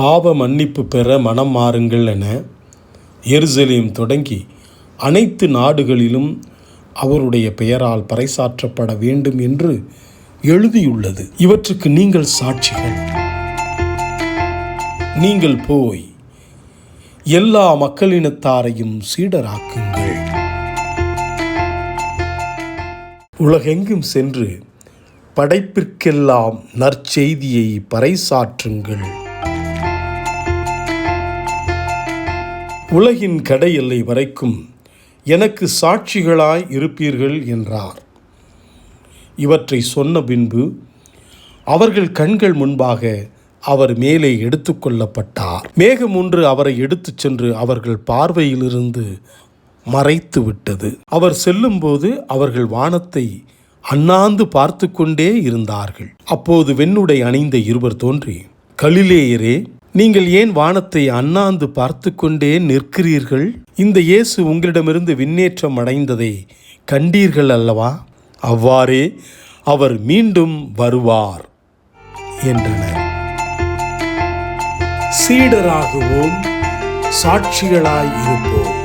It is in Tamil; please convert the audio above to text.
பாவ மன்னிப்பு பெற மனம் மாறுங்கள் என எருசலேம் தொடங்கி அனைத்து நாடுகளிலும் அவருடைய பெயரால் பறைசாற்றப்பட வேண்டும் என்று எழுதியுள்ளது. இவற்றுக்கு நீங்கள் சாட்சிகள். நீங்கள் போய் எல்லா மக்களினத்தாரையும் சீடராக்குங்கள். உலகெங்கும் சென்று படைப்பிற்கெல்லாம் நற்செய்தியை பறைசாற்றுங்கள். உலகின் கடை எல்லை வரைக்கும் எனக்கு சாட்சிகளாய் இருப்பீர்கள் என்றார். இவற்றை சொன்ன பின்பு அவர்கள் கண்கள் முன்பாக அவர் மேலே எடுத்துக்கொள்ளப்பட்டார் மேகம் ஒன்று அவரை எடுத்துச் சென்று அவர்கள் பார்வையிலிருந்து மறைத்து விட்டது. அவர் செல்லும்போது அவர்கள் வானத்தை அண்ணாந்து பார்த்து கொண்டே இருந்தார்கள். அப்போது வெண்ணுடை அணிந்த இருவர் தோன்றி கலிலேயரே நீங்கள் ஏன் வானத்தை அண்ணாந்து பார்த்து கொண்டே நிற்கிறீர்கள்? இந்த இயேசு உங்களிடமிருந்து விண்ணேற்றம் அடைந்ததை கண்டீர்கள் அல்லவா? அவ்வாறே அவர் மீண்டும் வருவார் என்றனர். சீடராகவும் சாட்சிகளாய் இருப்போம்.